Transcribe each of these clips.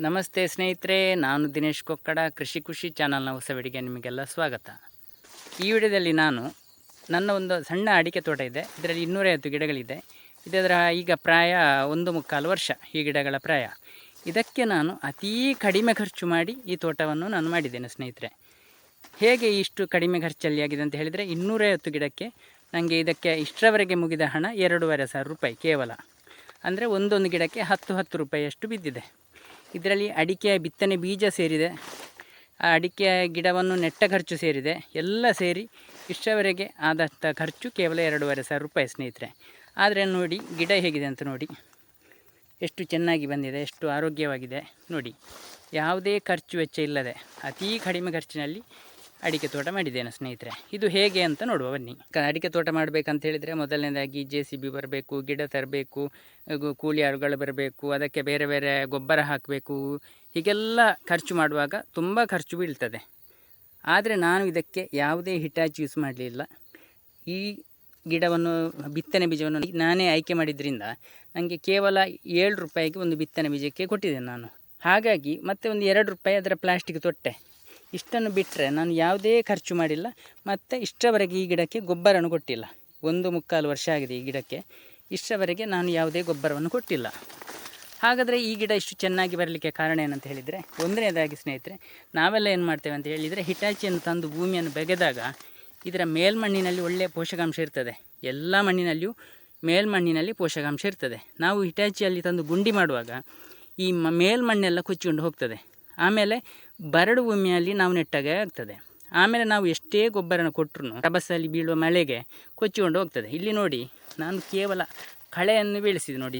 ನಮಸ್ತೆ ಸ್ನೇಹಿತರೆ, ನಾನು ದಿನೇಶ್ ಕೊಕ್ಕಡ, ಕೃಷಿ ಖುಷಿ ಚಾನಲ್ನ ಹೊಸ ವಿಡಿಗೆ ನಿಮಗೆಲ್ಲ ಸ್ವಾಗತ. ಈ ವಿಡಿಯೋದಲ್ಲಿ ನಾನು ನನ್ನ ಒಂದು ಸಣ್ಣ ಅಡಿಕೆ ತೋಟ ಇದೆ. ಇದರಲ್ಲಿ ಇನ್ನೂರೈವತ್ತು ಗಿಡಗಳಿದೆ. ಇದರ ಈಗ ಪ್ರಾಯ ಒಂದು ಮುಕ್ಕಾಲು ವರ್ಷ ಈ ಗಿಡಗಳ ಪ್ರಾಯ. ಇದಕ್ಕೆ ನಾನು ಅತೀ ಕಡಿಮೆ ಖರ್ಚು ಮಾಡಿ ಈ ತೋಟವನ್ನು ನಾನು ಮಾಡಿದ್ದೇನೆ ಸ್ನೇಹಿತರೆ. ಹೇಗೆ ಇಷ್ಟು ಕಡಿಮೆ ಖರ್ಚಲ್ಲಿ ಆಗಿದೆ ಅಂತ ಹೇಳಿದರೆ, ಇನ್ನೂರೈವತ್ತು ಗಿಡಕ್ಕೆ ನನಗೆ ಇದಕ್ಕೆ ಇಷ್ಟರವರೆಗೆ ಮುಗಿದ ಹಣ ಎರಡೂವರೆ ಸಾವಿರ ರೂಪಾಯಿ ಕೇವಲ. ಅಂದರೆ ಒಂದೊಂದು ಗಿಡಕ್ಕೆ ಹತ್ತು ಹತ್ತು ರೂಪಾಯಿಯಷ್ಟು ಬಿದ್ದಿದೆ. ಇದರಲ್ಲಿ ಅಡಿಕೆಯ ಬಿತ್ತನೆ ಬೀಜ ಸೇರಿದೆ. ಆ ಅಡಿಕೆಯ ಗಿಡವನ್ನು ನೆಟ್ಟ ಖರ್ಚು ಸೇರಿದೆ. ಎಲ್ಲ ಸೇರಿ ಇಷ್ಟವರೆಗೆ ಆದಂಥ ಖರ್ಚು ಕೇವಲ ಎರಡೂವರೆ ಸಾವಿರ ರೂಪಾಯಿ ಸ್ನೇಹಿತರೆ. ಆದರೆ ನೋಡಿ, ಗಿಡ ಹೇಗಿದೆ ಅಂತ ನೋಡಿ. ಎಷ್ಟು ಚೆನ್ನಾಗಿ ಬಂದಿದೆ, ಎಷ್ಟು ಆರೋಗ್ಯವಾಗಿದೆ ನೋಡಿ. ಯಾವುದೇ ಖರ್ಚು ವೆಚ್ಚ ಇಲ್ಲದೆ, ಅತೀ ಕಡಿಮೆ ಖರ್ಚಿನಲ್ಲಿ ಅಡಿಕೆ ತೋಟ ಮಾಡಿದ್ದೇನೆ ಸ್ನೇಹಿತರೆ. ಇದು ಹೇಗೆ ಅಂತ ನೋಡುವ ಬನ್ನಿ. ಅಡಿಕೆ ತೋಟ ಮಾಡಬೇಕಂತ ಹೇಳಿದರೆ ಮೊದಲನೇದಾಗಿ ಜೆ ಸಿ ಬಿ ಬರಬೇಕು, ಗಿಡ ತರಬೇಕು ಕೂಲಿ ಆಳುಗಳು ಬರಬೇಕು, ಅದಕ್ಕೆ ಬೇರೆ ಬೇರೆ ಗೊಬ್ಬರ ಹಾಕಬೇಕು, ಹೀಗೆಲ್ಲ ಖರ್ಚು ಮಾಡುವಾಗ ತುಂಬ ಖರ್ಚು ಬೀಳ್ತದೆ. ಆದರೆ ನಾನು ಇದಕ್ಕೆ ಯಾವುದೇ ಹಿಟಾಚಿ ಯೂಸ್ ಮಾಡಲಿಲ್ಲ. ಈ ಗಿಡವನ್ನು, ಬಿತ್ತನೆ ಬೀಜವನ್ನು ನಾನೇ ಆಯ್ಕೆ ಮಾಡಿದ್ರಿಂದ ನನಗೆ ಕೇವಲ ಏಳು ರೂಪಾಯಿಗೆ ಒಂದು ಬಿತ್ತನೆ ಬೀಜಕ್ಕೆ ಕೊಟ್ಟಿದ್ದೇನೆ ನಾನು. ಹಾಗಾಗಿ ಮತ್ತೆ ಒಂದು ಎರಡು ರೂಪಾಯಿ ಅದರ ಪ್ಲಾಸ್ಟಿಕ್ ತೊಟ್ಟೆ. ಇಷ್ಟನ್ನು ಬಿಟ್ಟರೆ ನಾನು ಯಾವುದೇ ಖರ್ಚು ಮಾಡಿಲ್ಲ. ಮತ್ತು ಇಷ್ಟರವರೆಗೆ ಈ ಗಿಡಕ್ಕೆ ಗೊಬ್ಬರವನ್ನು ಕೊಟ್ಟಿಲ್ಲ. ಒಂದು ಮುಕ್ಕಾಲು ವರ್ಷ ಆಗಿದೆ ಈ ಗಿಡಕ್ಕೆ. ಇಷ್ಟರವರೆಗೆ ನಾನು ಯಾವುದೇ ಗೊಬ್ಬರವನ್ನು ಕೊಟ್ಟಿಲ್ಲ. ಹಾಗಾದರೆ ಈ ಗಿಡ ಇಷ್ಟು ಚೆನ್ನಾಗಿ ಬರಲಿಕ್ಕೆ ಕಾರಣ ಏನಂತ ಹೇಳಿದರೆ ಒಂದನೇದಾಗಿ ಸ್ನೇಹಿತರೆ, ನಾವೆಲ್ಲ ಏನು ಮಾಡ್ತೇವೆ ಅಂತ ಹೇಳಿದರೆ, ಹಿಟಾಚಿಯನ್ನು ತಂದು ಭೂಮಿಯನ್ನು ಬೆಗೆದಾಗ ಇದರ ಮೇಲ್ಮಣ್ಣಿನಲ್ಲಿ ಒಳ್ಳೆಯ ಪೋಷಕಾಂಶ ಇರ್ತದೆ. ಎಲ್ಲ ಮಣ್ಣಿನಲ್ಲಿಯೂ ಮೇಲ್ಮಣ್ಣಿನಲ್ಲಿ ಪೋಷಕಾಂಶ ಇರ್ತದೆ. ನಾವು ಹಿಟಾಚಿಯಲ್ಲಿ ತಂದು ಗುಂಡಿ ಮಾಡುವಾಗ ಈ ಮೇಲ್ಮಣ್ಣೆಲ್ಲ ಕೊಚ್ಚಿಕೊಂಡು ಹೋಗ್ತದೆ. ಆಮೇಲೆ ಬರಡು ಭೂಮಿಯಲ್ಲಿ ನಾವು ನೆಟ್ಟಾಗೆ ಆಗ್ತದೆ ಆಮೇಲೆ ನಾವು ಎಷ್ಟೇ ಗೊಬ್ಬರನ ಕೊಟ್ಟರು ರಭಸಲ್ಲಿ ಬೀಳುವ ಮಳೆಗೆ ಕೊಚ್ಚಿಕೊಂಡು ಹೋಗ್ತದೆ. ಇಲ್ಲಿ ನೋಡಿ, ನಾನು ಕೇವಲ ಕಳೆಯನ್ನು ಬೀಳಿಸಿದೆ ನೋಡಿ.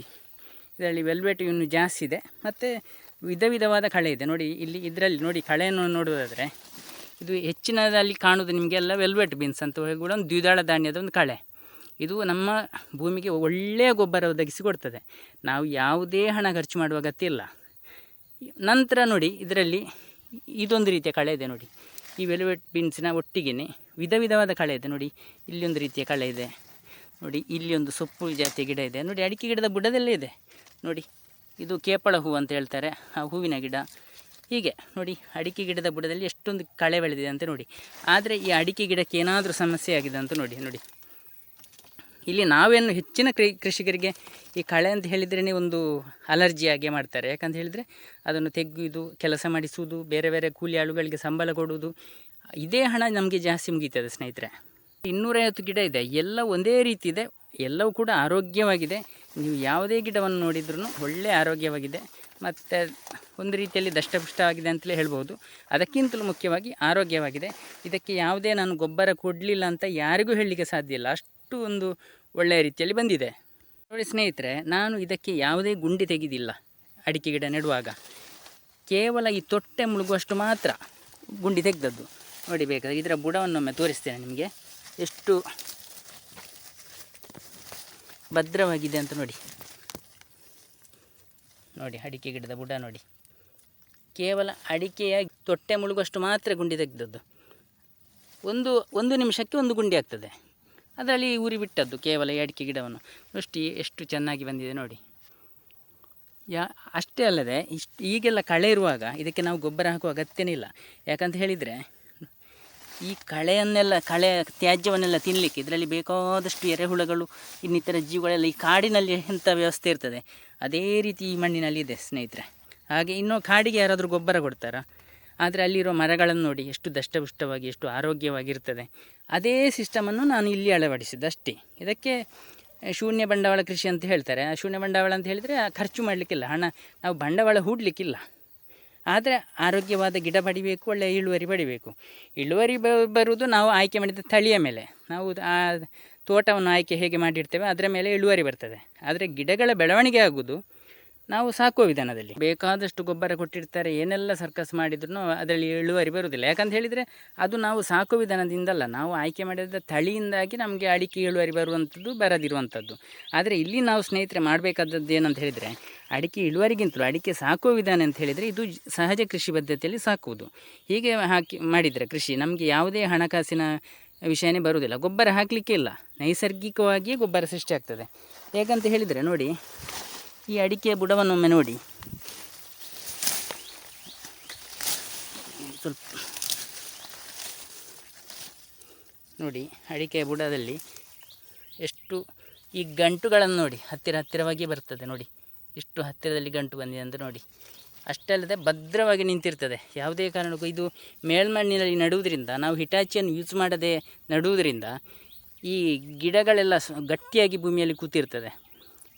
ಇದರಲ್ಲಿ ವೆಲ್ವೆಟ್ ಇನ್ನು ಜಾಸ್ತಿ ಇದೆ. ಮತ್ತು ವಿಧ ವಿಧವಾದ ಕಳೆ ಇದೆ. ನೋಡಿ, ಇಲ್ಲಿ ಇದರಲ್ಲಿ ನೋಡಿ, ಕಳೆಯನ್ನು ನೋಡುವುದಾದರೆ, ಇದು ಹೆಚ್ಚಿನದಲ್ಲಿ ಕಾಣುವುದು ನಿಮಗೆಲ್ಲ ವೆಲ್ವೆಟ್ ಬೀನ್ಸ್ ಅಂತ ಹೇಳಿ ಕೂಡ ಒಂದು ದ್ವಿದಳ ಧಾನ್ಯದ ಒಂದು ಕಳೆ. ಇದು ನಮ್ಮ ಭೂಮಿಗೆ ಒಳ್ಳೆಯ ಗೊಬ್ಬರ ಒದಗಿಸಿ ಕೊಡ್ತದೆ. ನಾವು ಯಾವುದೇ ಹಣ ಖರ್ಚು ಮಾಡುವ ಅಗತ್ಯ ಇಲ್ಲ. ನಂತರ ನೋಡಿ, ಇದರಲ್ಲಿ ಇದೊಂದು ರೀತಿಯ ಕಳೆ ಇದೆ ನೋಡಿ. ಈ ವೆಲ್ವೆಟ್ ಬೀನ್ಸಿನ ಒಟ್ಟಿಗೆ ವಿಧ ವಿಧವಾದ ಕಳೆ ಇದೆ ನೋಡಿ. ಇಲ್ಲಿ ಒಂದು ರೀತಿಯ ಕಳೆ ಇದೆ ನೋಡಿ. ಇಲ್ಲಿ ಒಂದು ಸೊಪ್ಪು ಜಾತಿಯ ಗಿಡ ಇದೆ. ನೋಡಿ, ಅಡಿಕೆ ಗಿಡದ ಬುಡದಲ್ಲೇ ಇದೆ. ನೋಡಿ, ಇದು ಕೇಪಳ ಹೂವು ಅಂತ ಹೇಳ್ತಾರೆ. ಆ ಹೂವಿನ ಗಿಡ. ಹೀಗೆ ನೋಡಿ, ಅಡಿಕೆ ಗಿಡದ ಬುಡದಲ್ಲಿ ಎಷ್ಟೊಂದು ಕಳೆ ಬೆಳೆದಿದೆ ಅಂತ ನೋಡಿ. ಆದರೆ ಈ ಅಡಿಕೆ ಗಿಡಕ್ಕೆ ಏನಾದರೂ ಸಮಸ್ಯೆ ಆಗಿದೆ ಅಂತ ನೋಡಿ ನೋಡಿ. ಇಲ್ಲಿ ನಾವೇನು ಹೆಚ್ಚಿನ ಕೃಷಿಕರಿಗೆ ಈ ಕಳೆ ಅಂತ ಹೇಳಿದ್ರೇ ಒಂದು ಅಲರ್ಜಿ ಆಗಿ ಮಾಡ್ತಾರೆ. ಯಾಕಂತ ಹೇಳಿದರೆ ಅದನ್ನು ತೆಗೆಯುವುದು ಕೆಲಸ ಮಾಡಿಸುವುದು, ಬೇರೆ ಬೇರೆ ಕೂಲಿ ಆಳುಗಳಿಗೆ ಸಂಬಳ ಕೊಡುವುದು, ಇದೇ ಹಣ ನಮಗೆ ಜಾಸ್ತಿ ಮುಗೀತದೆ ಸ್ನೇಹಿತರೆ. ಇನ್ನೂರೈವತ್ತು ಗಿಡ ಇದೆ. ಎಲ್ಲ ಒಂದೇ ರೀತಿ ಇದೆ. ಎಲ್ಲವೂ ಕೂಡ ಆರೋಗ್ಯವಾಗಿದೆ. ನೀವು ಯಾವುದೇ ಗಿಡವನ್ನು ನೋಡಿದ್ರೂ ಒಳ್ಳೆಯ ಆರೋಗ್ಯವಾಗಿದೆ. ಮತ್ತು ಒಂದು ರೀತಿಯಲ್ಲಿ ದಷ್ಟಪುಷ್ಟವಾಗಿದೆ ಅಂತಲೇ ಹೇಳ್ಬೋದು. ಅದಕ್ಕಿಂತಲೂ ಮುಖ್ಯವಾಗಿ ಆರೋಗ್ಯವಾಗಿದೆ. ಇದಕ್ಕೆ ಯಾವುದೇ ನಾನು ಗೊಬ್ಬರ ಕೊಡಲಿಲ್ಲ ಅಂತ ಯಾರಿಗೂ ಹೇಳಲಿಕ್ಕೆ ಸಾಧ್ಯ ಇಲ್ಲ. ಅಷ್ಟು ಒಂದು ಒಳ್ಳೆಯ ರೀತಿಯಲ್ಲಿ ಬಂದಿದೆ. ನೋಡಿ ಸ್ನೇಹಿತರೆ, ನಾನು ಇದಕ್ಕೆ ಯಾವುದೇ ಗುಂಡಿ ತೆಗೆದಿಲ್ಲ ಅಡಿಕೆ ಗಿಡ ನೆಡುವಾಗ. ಕೇವಲ ಈ ತೊಟ್ಟೆ ಮುಳುಗುವಷ್ಟು ಮಾತ್ರ ಗುಂಡಿ ತೆಗೆದದ್ದು. ನೋಡಿ ಬೇಕಾದ್ರೆ ಇದರ ಬುಡವನ್ನೊಮ್ಮೆ ತೋರಿಸ್ತೇನೆ ನಿಮಗೆ. ಎಷ್ಟು ಭದ್ರವಾಗಿದೆ ಅಂತ ನೋಡಿ. ನೋಡಿ, ಅಡಿಕೆ ಗಿಡದ ಬುಡ ನೋಡಿ. ಕೇವಲ ಅಡಿಕೆಯ ತೊಟ್ಟೆ ಮುಳುಗುವಷ್ಟು ಮಾತ್ರ ಗುಂಡಿ ತೆಗೆದದ್ದು. ಒಂದು ಒಂದು ನಿಮಿಷಕ್ಕೆ ಒಂದು ಗುಂಡಿ ಆಗ್ತದೆ. ಅದರಲ್ಲಿ ಊರಿ ಬಿಟ್ಟದ್ದು, ಕೇವಲ ಈ ಅಡಿಕೆ ಗಿಡವನ್ನು. ಅಷ್ಟು ಎಷ್ಟು ಚೆನ್ನಾಗಿ ಬಂದಿದೆ ನೋಡಿ. ಯಾ, ಅಷ್ಟೇ ಅಲ್ಲದೆ, ಇಷ್ಟು, ಈಗೆಲ್ಲ ಕಳೆ ಇರುವಾಗ ಇದಕ್ಕೆ ನಾವು ಗೊಬ್ಬರ ಹಾಕುವ ಅಗತ್ಯನೇ ಇಲ್ಲ. ಯಾಕಂತ ಹೇಳಿದರೆ, ಈ ಕಳೆಯನ್ನೆಲ್ಲ, ಕಳೆ ತ್ಯಾಜ್ಯವನ್ನೆಲ್ಲ ತಿನ್ನಲಿಕ್ಕೆ ಇದರಲ್ಲಿ ಬೇಕಾದಷ್ಟು ಎರೆಹುಳಗಳು, ಇನ್ನಿತರ ಜೀವಗಳೆಲ್ಲ ಈ ಕಾಡಿನಲ್ಲಿ ಎಂಥ ವ್ಯವಸ್ಥೆ ಇರ್ತದೆ, ಅದೇ ರೀತಿ ಈ ಮಣ್ಣಿನಲ್ಲಿ ಇದೆ ಸ್ನೇಹಿತರೆ. ಹಾಗೆ ಇನ್ನೂ ಕಾಡಿಗೆ ಯಾರಾದರೂ ಗೊಬ್ಬರ ಕೊಡ್ತಾರಾ? ಆದರೆ ಅಲ್ಲಿರೋ ಮರಗಳನ್ನು ನೋಡಿ ಎಷ್ಟು ದಷ್ಟಪುಷ್ಟವಾಗಿ, ಎಷ್ಟು ಆರೋಗ್ಯವಾಗಿರ್ತದೆ. ಅದೇ ಸಿಸ್ಟಮನ್ನು ನಾನು ಇಲ್ಲಿ ಅಳವಡಿಸಿದ್ದು ಇದಕ್ಕೆ ಶೂನ್ಯ ಬಂಡವಾಳ ಕೃಷಿ ಅಂತ ಹೇಳ್ತಾರೆ. ಆ ಶೂನ್ಯ ಬಂಡವಾಳ ಅಂತ ಹೇಳಿದರೆ ಖರ್ಚು ಮಾಡಲಿಕ್ಕಿಲ್ಲ. ಹಣ, ನಾವು ಬಂಡವಾಳ ಹೂಡಲಿಕ್ಕಿಲ್ಲ. ಆದರೆ ಆರೋಗ್ಯವಾದ ಗಿಡ ಪಡಿಬೇಕು ಒಳ್ಳೆಯ ಇಳುವರಿ ಪಡಿಬೇಕು. ಇಳುವರಿ ಬರುವುದು ನಾವು ಆಯ್ಕೆ ಮಾಡಿದ ತಳಿಯ ಮೇಲೆ. ನಾವು ಆ ತೋಟವನ್ನು ಆಯ್ಕೆ ಹೇಗೆ ಮಾಡಿರ್ತೇವೆ, ಅದರ ಮೇಲೆ ಇಳುವರಿ ಬರ್ತದೆ. ಆದರೆ ಗಿಡಗಳ ಬೆಳವಣಿಗೆ ಆಗುವುದು ನಾವು ಸಾಕುವ ವಿಧಾನದಲ್ಲಿ. ಬೇಕಾದಷ್ಟು ಗೊಬ್ಬರ ಕೊಟ್ಟಿರ್ತಾರೆ, ಏನೆಲ್ಲ ಸರ್ಕಸ್ ಮಾಡಿದ್ರು ಅದರಲ್ಲಿ ಇಳುವರಿ ಬರುವುದಿಲ್ಲ. ಯಾಕಂತ ಹೇಳಿದರೆ ಅದು ನಾವು ಸಾಕುವ ವಿಧಾನದಿಂದಲ್ಲ, ನಾವು ಆಯ್ಕೆ ಮಾಡಿದ ತಳಿಯಿಂದಾಗಿ ನಮಗೆ ಅಡಿಕೆ ಇಳುವರಿ ಬರುವಂಥದ್ದು, ಬರದಿರುವಂಥದ್ದು. ಆದರೆ ಇಲ್ಲಿ ನಾವು ಸ್ನೇಹಿತರೆ ಮಾಡಬೇಕಾದದ್ದು ಏನಂತ ಹೇಳಿದರೆ, ಅಡಿಕೆ ಇಳುವರಿಗಿಂತಲೂ ಅಡಿಕೆ ಸಾಕುವ ವಿಧಾನ ಅಂತ ಹೇಳಿದರೆ ಇದು ಸಹಜ ಕೃಷಿ ಪದ್ಧತಿಯಲ್ಲಿ ಸಾಕುವುದು. ಹೀಗೆ ಹಾಕಿ ಮಾಡಿದರೆ ಕೃಷಿ, ನಮಗೆ ಯಾವುದೇ ಹಣಕಾಸಿನ ವಿಷಯನೇ ಬರುವುದಿಲ್ಲ. ಗೊಬ್ಬರ ಹಾಕಲಿಕ್ಕೆ ಇಲ್ಲ. ನೈಸರ್ಗಿಕವಾಗಿಯೇ ಗೊಬ್ಬರ ಸೃಷ್ಟಿ ಆಗ್ತದೆ. ಹೇಗಂತ ಹೇಳಿದರೆ ನೋಡಿ ಈ ಅಡಿಕೆ ಬುಡವನ್ನೊಮ್ಮೆ ನೋಡಿ. ಸ್ವಲ್ಪ ನೋಡಿ ಅಡಿಕೆ ಬುಡದಲ್ಲಿ ಎಷ್ಟು ಈ ಗಂಟುಗಳನ್ನು ನೋಡಿ, ಹತ್ತಿರ ಹತ್ತಿರವಾಗಿ ಬರ್ತದೆ ನೋಡಿ. ಇಷ್ಟು ಹತ್ತಿರದಲ್ಲಿ ಗಂಟು ಬಂದಿದೆ ಅಂತ ನೋಡಿ. ಅಷ್ಟೇ ಅಲ್ಲದೆ ಭದ್ರವಾಗಿ ನಿಂತಿರ್ತದೆ. ಯಾವುದೇ ಕಾರಣಕ್ಕೂ ಇದು ಮೇಲ್ಮಣ್ಣಿನಲ್ಲಿ ನಡುವುದರಿಂದ, ನಾವು ಹಿಟಾಚಿಯನ್ನು ಯೂಸ್ ಮಾಡದೆ ನಡುವುದರಿಂದ ಈ ಗಿಡಗಳೆಲ್ಲ ಗಟ್ಟಿಯಾಗಿ ಭೂಮಿಯಲ್ಲಿ ಕೂತಿರ್ತದೆ.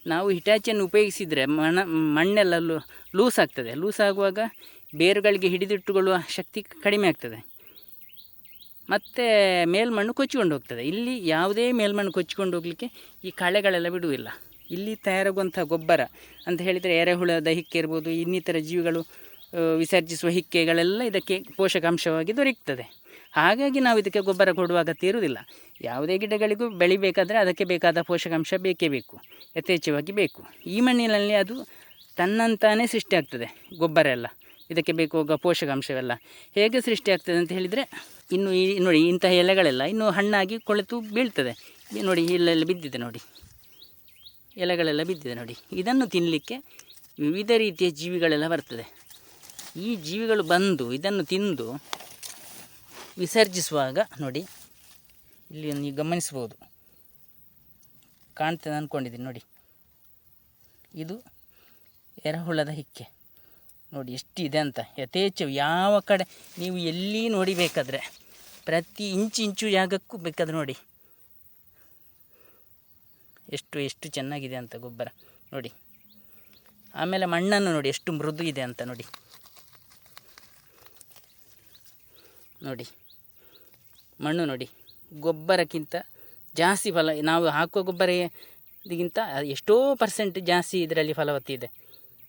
ನಾವು ಹಿಟಾಚಿಯನ್ನು ಉಪಯೋಗಿಸಿದರೆ ಮಣ, ಮಣ್ಣೆಲ್ಲ ಲೂ, ಲೂಸ್ ಆಗ್ತದೆ. ಲೂಸ್ ಆಗುವಾಗ ಬೇರುಗಳಿಗೆ ಹಿಡಿದಿಟ್ಟುಕೊಳ್ಳುವ ಶಕ್ತಿ ಕಡಿಮೆ ಆಗ್ತದೆ. ಮತ್ತು ಮೇಲ್ಮಣ್ಣು ಕೊಚ್ಚಿಕೊಂಡು ಹೋಗ್ತದೆ. ಇಲ್ಲಿ ಯಾವುದೇ ಮೇಲ್ಮಣ್ಣು ಕೊಚ್ಚಿಕೊಂಡು ಹೋಗಲಿಕ್ಕೆ ಈ ಕಳೆಗಳೆಲ್ಲ ಬಿಡುವುದಿಲ್ಲ. ಇಲ್ಲಿ ತಯಾರಾಗುವಂಥ ಗೊಬ್ಬರ ಅಂತ ಹೇಳಿದರೆ ಎರೆಹುಳ ಹಿಕ್ಕೆ ಇರ್ಬೋದು, ಇನ್ನಿತರ ಜೀವಿಗಳು ವಿಸರ್ಜಿಸುವ ಹಿಕ್ಕೆಗಳೆಲ್ಲ ಇದಕ್ಕೆ ಪೋಷಕಾಂಶವಾಗಿ ದೊರೆಯುತ್ತದೆ. ಹಾಗಾಗಿ ನಾವು ಇದಕ್ಕೆ ಗೊಬ್ಬರ ಕೊಡುವ ಅಗತ್ಯ ಇರುವುದಿಲ್ಲ ಯಾವುದೇ ಗಿಡಗಳಿಗೂ ಬೆಳಿಬೇಕಾದರೆ ಅದಕ್ಕೆ ಬೇಕಾದ ಪೋಷಕಾಂಶ ಬೇಕೇ ಬೇಕು, ಯಥೇಚ್ಛವಾಗಿ ಬೇಕು. ಈ ಮಣ್ಣಿನಲ್ಲಿ ಅದು ತನ್ನಂತಾನೇ ಸೃಷ್ಟಿಯಾಗ್ತದೆ ಗೊಬ್ಬರ ಎಲ್ಲ. ಇದಕ್ಕೆ ಬೇಕಾಗುವ ಪೋಷಕಾಂಶವೆಲ್ಲ. ಹೇಗೆ ಸೃಷ್ಟಿಯಾಗ್ತದೆ ಅಂತ ಹೇಳಿದರೆ, ಇನ್ನು ಈ, ನೋಡಿ, ಇಂತಹ ಎಲೆಗಳೆಲ್ಲ ಇನ್ನು ಹಣ್ಣಾಗಿ ಕೊಳೆತು ಬೀಳ್ತದೆ. ನೋಡಿ ಇಲ್ಲೆಲ್ಲ ಬಿದ್ದಿದೆ ನೋಡಿ. ಎಲೆಗಳೆಲ್ಲ ಬಿದ್ದಿದೆ ನೋಡಿ. ಇದನ್ನು ತಿನ್ನಲಿಕ್ಕೆ ವಿವಿಧ ರೀತಿಯ ಜೀವಿಗಳೆಲ್ಲ ಬರ್ತದೆ. ಈ ಜೀವಿಗಳು ಬಂದು ಇದನ್ನು ತಿಂದು ವಿಸರ್ಜಿಸುವಾಗ ನೋಡಿ, ಇಲ್ಲಿ ನೀವು ಗಮನಿಸ್ಬೋದು ಕಾಣ್ತದೆ ಅಂದ್ಕೊಂಡಿದ್ದೀನಿ ನೋಡಿ. ಇದು ಎರೆಹುಳದ ಹಿಕ್ಕೆ. ನೋಡಿ, ಎಷ್ಟಿದೆ ಅಂತ. ಯಥೇಚ್ಛ ಯಾವ ಕಡೆ, ನೀವು ಎಲ್ಲಿ ನೋಡಿಬೇಕಾದ್ರೆ, ಪ್ರತಿ ಇಂಚು ಇಂಚು ಜಾಗಕ್ಕೂ ಬೇಕಾದ್ರೆ ನೋಡಿ. ಎಷ್ಟು ಎಷ್ಟು ಚೆನ್ನಾಗಿದೆ ಅಂತ ಗೊಬ್ಬರ. ನೋಡಿ. ಆಮೇಲೆ ಮಣ್ಣನ್ನು ನೋಡಿ, ಎಷ್ಟು ಮೃದು ಇದೆ ಅಂತ ನೋಡಿ. ನೋಡಿ, ಮಣ್ಣು ನೋಡಿ, ಗೊಬ್ಬರಕ್ಕಿಂತ ಜಾಸ್ತಿ ಫಲ, ನಾವು ಹಾಕುವ ಗೊಬ್ಬರಕ್ಕಿಂತ ಎಷ್ಟೋ ಪರ್ಸೆಂಟ್ ಜಾಸ್ತಿ ಇದರಲ್ಲಿ ಫಲವತ್ತಿ ಇದೆ.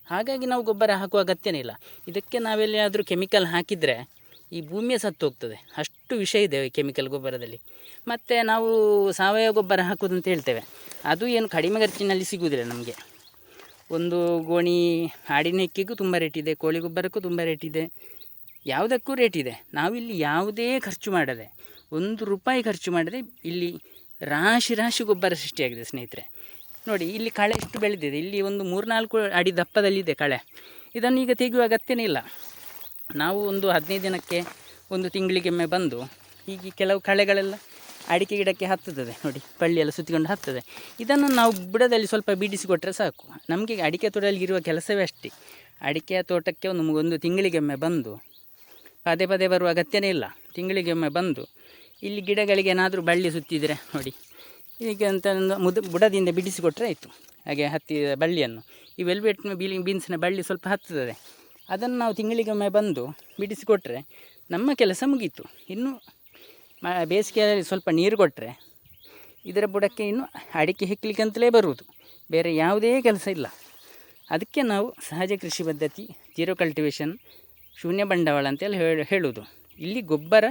ಹಾಗಾಗಿ ನಾವು ಗೊಬ್ಬರ ಹಾಕುವ ಅಗತ್ಯನೇ ಇಲ್ಲ. ಇದಕ್ಕೆ ನಾವೆಲ್ಲಿಯಾದರೂ ಕೆಮಿಕಲ್ ಹಾಕಿದರೆ ಈ ಭೂಮಿಯ ಸತ್ತು ಹೋಗ್ತದೆ. ಅಷ್ಟು ವಿಷ ಇದೆ ಕೆಮಿಕಲ್ ಗೊಬ್ಬರದಲ್ಲಿ. ಮತ್ತು ನಾವು ಸಾವಯವ ಗೊಬ್ಬರ ಹಾಕೋದು ಹೇಳ್ತೇವೆ. ಅದು ಏನು ಕಡಿಮೆ ಖರ್ಚಿನಲ್ಲಿ ಸಿಗುವುದಿಲ್ಲ ನಮಗೆ. ಒಂದು ಗೋಣಿ ಆಡಿನ ಹೆಕ್ಕಿಗೂ ತುಂಬ ರೇಟ್ ಕೋಳಿ ಗೊಬ್ಬರಕ್ಕೂ ತುಂಬ ರೇಟ್ ಯಾವುದಕ್ಕೂ ರೇಟ್ ಇದೆ. ನಾವಿಲ್ಲಿ ಯಾವುದೇ ಖರ್ಚು ಮಾಡದೆ, ಒಂದು ರೂಪಾಯಿ ಖರ್ಚು ಮಾಡದೆ ಇಲ್ಲಿ ರಾಶಿ ರಾಶಿ ಗೊಬ್ಬರ ಸೃಷ್ಟಿಯಾಗಿದೆ ಸ್ನೇಹಿತರೆ. ನೋಡಿ, ಇಲ್ಲಿ ಕಳೆ ಎಷ್ಟು ಬೆಳೆದಿದೆ. ಇಲ್ಲಿ ಒಂದು ಮೂರ್ನಾಲ್ಕು ಅಡಿ ದಪ್ಪದಲ್ಲಿದೆ ಕಳೆ. ಇದನ್ನು ಈಗ ತೆಗೆಯುವ ಅಗತ್ಯನೇ ಇಲ್ಲ. ನಾವು ಒಂದು ಹದಿನೈದು ದಿನಕ್ಕೆ ಒಂದು ತಿಂಗಳಿಗೊಮ್ಮೆ ಬಂದು, ಹೀಗೆ ಕೆಲವು ಕಳೆಗಳೆಲ್ಲ ಅಡಿಕೆ ಗಿಡಕ್ಕೆ ಹತ್ತುತ್ತದೆ. ನೋಡಿ ಬಳ್ಳಿಯೆಲ್ಲ ಸುತ್ತಿಕೊಂಡು ಹತ್ತದೆ ಇದನ್ನು ನಾವು ಬುಡದಲ್ಲಿ ಸ್ವಲ್ಪ ಬಿಡಿಸಿಕೊಟ್ರೆ ಸಾಕು. ನಮಗೆ ಅಡಿಕೆ ತೋಟದಲ್ಲಿ ಇರುವ ಕೆಲಸವೇ ಅಷ್ಟೇ. ಅಡಿಕೆಯ ತೋಟಕ್ಕೆ ಒಂದು ಒಂದು ತಿಂಗಳಿಗೊಮ್ಮೆ ಬಂದು ಪದೇ ಪದೇ ಬರುವ ಅಗತ್ಯನೇ ಇಲ್ಲ. ತಿಂಗಳಿಗೊಮ್ಮೆ ಬಂದು ಇಲ್ಲಿ ಗಿಡಗಳಿಗೆ ಏನಾದರೂ ಬಳ್ಳಿ ಸುತ್ತಿದರೆ ನೋಡಿ. ಈಗ ಅಂತ ಮುದ ಬುಡದಿಂದ ಬಿಡಿಸಿಕೊಟ್ರೆ ಆಯಿತು. ಹಾಗೆ ಹತ್ತಿದ ಬಳ್ಳಿಯನ್ನು. ಈ ವೆಲ್ವೆಟ್ ಬೀಲಿ ಬೀನ್ಸ್ನ ಬಳ್ಳಿ ಸ್ವಲ್ಪ ಹತ್ತುತ್ತದೆ. ಅದನ್ನು ನಾವು ತಿಂಗಳಿಗೊಮ್ಮೆ ಬಂದು ಬಿಡಿಸಿಕೊಟ್ರೆ ನಮ್ಮ ಕೆಲಸ ಮುಗೀತು. ಇನ್ನು ಬೇಸಿಗೆಯಲ್ಲಿ ಸ್ವಲ್ಪ ನೀರು ಕೊಟ್ಟರೆ ಇದರ ಬುಡಕ್ಕೆ ಇನ್ನು ಅಡಿಕೆ ಹೆಕ್ಕಲಿಕ್ಕಂತಲೇ ಬರುವುದು. ಬೇರೆ ಯಾವುದೇ ಕೆಲಸ ಇಲ್ಲ. ಅದಕ್ಕೆ ನಾವು ಸಹಜ ಕೃಷಿ ಪದ್ಧತಿ ಜೀರೋ ಕಲ್ಟಿವೇಷನ್ ಶೂನ್ಯ ಬಂಡವಾಳ ಅಂತೇಳಿ ಹೇಳಿ ಹೇಳುವುದು ಇಲ್ಲಿ ಗೊಬ್ಬರ,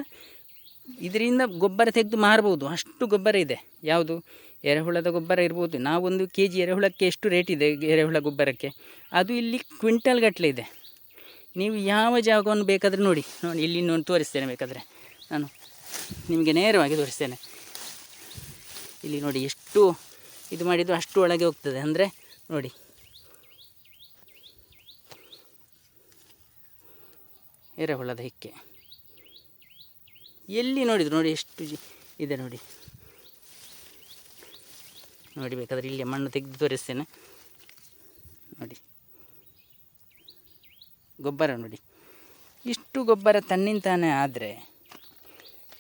ಇದರಿಂದ ಗೊಬ್ಬರ ತೆಗೆದು ಮಾರ್ಬೋದು. ಅಷ್ಟು ಗೊಬ್ಬರ ಇದೆ. ಯಾವುದು? ಎರೆಹುಳದ ಗೊಬ್ಬರ ಇರ್ಬೋದು. ನಾವೊಂದು ಕೆ ಜಿ ಎರೆಹುಳಕ್ಕೆ ಎಷ್ಟು ರೇಟ್ ಇದೆ ಎರೆಹುಳ ಗೊಬ್ಬರಕ್ಕೆ? ಅದು ಇಲ್ಲಿ ಕ್ವಿಂಟಲ್ ಗಟ್ಟಲೆ ಇದೆ. ನೀವು ಯಾವ ಜಾಗವನ್ನು ಬೇಕಾದರೆ ನೋಡಿ. ನೋಡಿ, ಇಲ್ಲಿ ನೋಡಿ ತೋರಿಸ್ತೇನೆ ಬೇಕಾದರೆ. ನಾನು ನಿಮಗೆ ನೇರವಾಗಿ ತೋರಿಸ್ತೇನೆ. ಇಲ್ಲಿ ನೋಡಿ ಎಷ್ಟು ಇದು ಮಾಡಿದ್ದು ಅಷ್ಟು ಒಳಗೆ ಹೋಗ್ತದೆ. ಅಂದರೆ ನೋಡಿ ಎರೆಹುಳದ ಹಿಕ್ಕೆ. ಎಲ್ಲಿ ನೋಡಿದ್ರು ನೋಡಿ, ಎಷ್ಟು ಇದೆ ನೋಡಿ. ನೋಡಿ ಬೇಕಾದರೆ ಇಲ್ಲಿ ಮಣ್ಣು ತೆಗೆದು ತೋರಿಸ್ತೇನೆ. ನೋಡಿ. ಗೊಬ್ಬರ ನೋಡಿ. ಇಷ್ಟು ಗೊಬ್ಬರ ತನ್ನಿಂತಾನೆ ಆದರೆ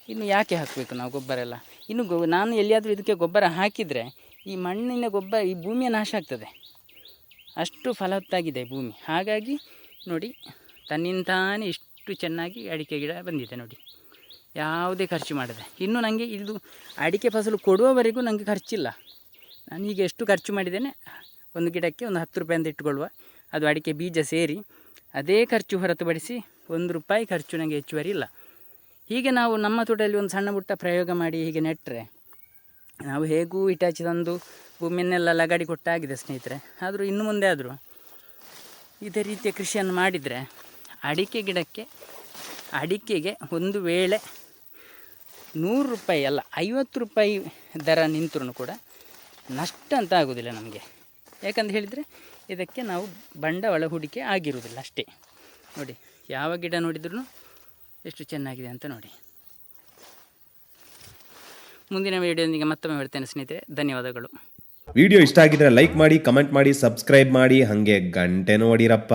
ಇನ್ನು ಯಾಕೆ ಹಾಕಬೇಕು ನಾವು ಗೊಬ್ಬರ ಎಲ್ಲ? ಇನ್ನು ಗೊ ನಾನು ಎಲ್ಲಿಯಾದರೂ ಇದಕ್ಕೆ ಗೊಬ್ಬರ ಹಾಕಿದರೆ ಈ ಮಣ್ಣಿನ ಗೊಬ್ಬರ, ಈ ಭೂಮಿಯ ನಾಶ ಆಗ್ತದೆ. ಅಷ್ಟು ಫಲವತ್ತಾಗಿದೆ ಭೂಮಿ. ಹಾಗಾಗಿ ನೋಡಿ ತನ್ನಿಂತಾನೇ ಇಷ್ಟು ಚೆನ್ನಾಗಿ ಅಡಿಕೆ ಗಿಡ ಬಂದಿದೆ ನೋಡಿ. ಯಾವುದೇ ಖರ್ಚು ಮಾಡದೆ. ಇನ್ನು ನನಗೆ ಇದು ಅಡಿಕೆ ಫಸಲು ಕೊಡುವವರೆಗೂ ನನಗೆ ಖರ್ಚಿಲ್ಲ. ನಾನು ಈಗ ಎಷ್ಟು ಖರ್ಚು ಮಾಡಿದ್ದೇನೆ, ಒಂದು ಗಿಡಕ್ಕೆ ಒಂದು ಹತ್ತು ರೂಪಾಯಿ ಅಂತ ಇಟ್ಟುಕೊಳ್ಳುವ. ಅದು ಅಡಿಕೆ ಬೀಜ ಸೇರಿ ಅದೇ ಖರ್ಚು ಹೊರತುಪಡಿಸಿ ಒಂದು ರೂಪಾಯಿ ಖರ್ಚು ನನಗೆ ಹೆಚ್ಚುವರಿ ಇಲ್ಲ. ಹೀಗೆ ನಾವು ನಮ್ಮ ತೋಟದಲ್ಲಿ ಒಂದು ಸಣ್ಣ ಪುಟ್ಟ ಪ್ರಯೋಗ ಮಾಡಿ ಹೀಗೆ ನೆಟ್ಟರೆ ನಾವು ಹೇಗೂ ಇಟಾಚಿ ತಂದು ಭೂಮಿಯನ್ನೆಲ್ಲ ಲಗಾಡಿ ಕೊಟ್ಟಾಗಿದೆ ಸ್ನೇಹಿತರೆ. ಆದರೂ ಇನ್ನು ಮುಂದೆ ಆದರೂ ಇದೇ ರೀತಿಯ ಕೃಷಿಯನ್ನು ಮಾಡಿದರೆ ಅಡಿಕೆ ಗಿಡಕ್ಕೆ ಅಡಿಕೆಗೆ ಒಂದು ವೇಳೆ ನೂರು ರೂಪಾಯಿ ಅಲ್ಲ, ಐವತ್ತು ರೂಪಾಯಿ ದರ ನಿಂತರೂ ಕೂಡ ನಷ್ಟ ಅಂತ ಆಗೋದಿಲ್ಲ ನಮಗೆ. ಯಾಕಂತ ಹೇಳಿದರೆ ಇದಕ್ಕೆ ನಾವು ಬಂಡವಾಳ ಹೂಡಿಕೆ ಆಗಿರುವುದಿಲ್ಲ ಅಷ್ಟೇ. ನೋಡಿ, ಯಾವ ಗಿಡ ನೋಡಿದ್ರೂ ಎಷ್ಟು ಚೆನ್ನಾಗಿದೆ ಅಂತ ನೋಡಿ. ಮುಂದಿನ ವಿಡಿಯೋದೊಂದಿಗೆ ಮತ್ತೊಮ್ಮೆ ಹೇಳ್ತೇನೆ ಸ್ನೇಹಿತರೆ. ಧನ್ಯವಾದಗಳು. ವಿಡಿಯೋ ಇಷ್ಟ ಆಗಿದ್ರೆ ಲೈಕ್ ಮಾಡಿ, ಕಮೆಂಟ್ ಮಾಡಿ, ಸಬ್ಸ್ಕ್ರೈಬ್ ಮಾಡಿ. ಹಾಗೆ ಗಂಟೆ ನೋಡಿರಪ್ಪ.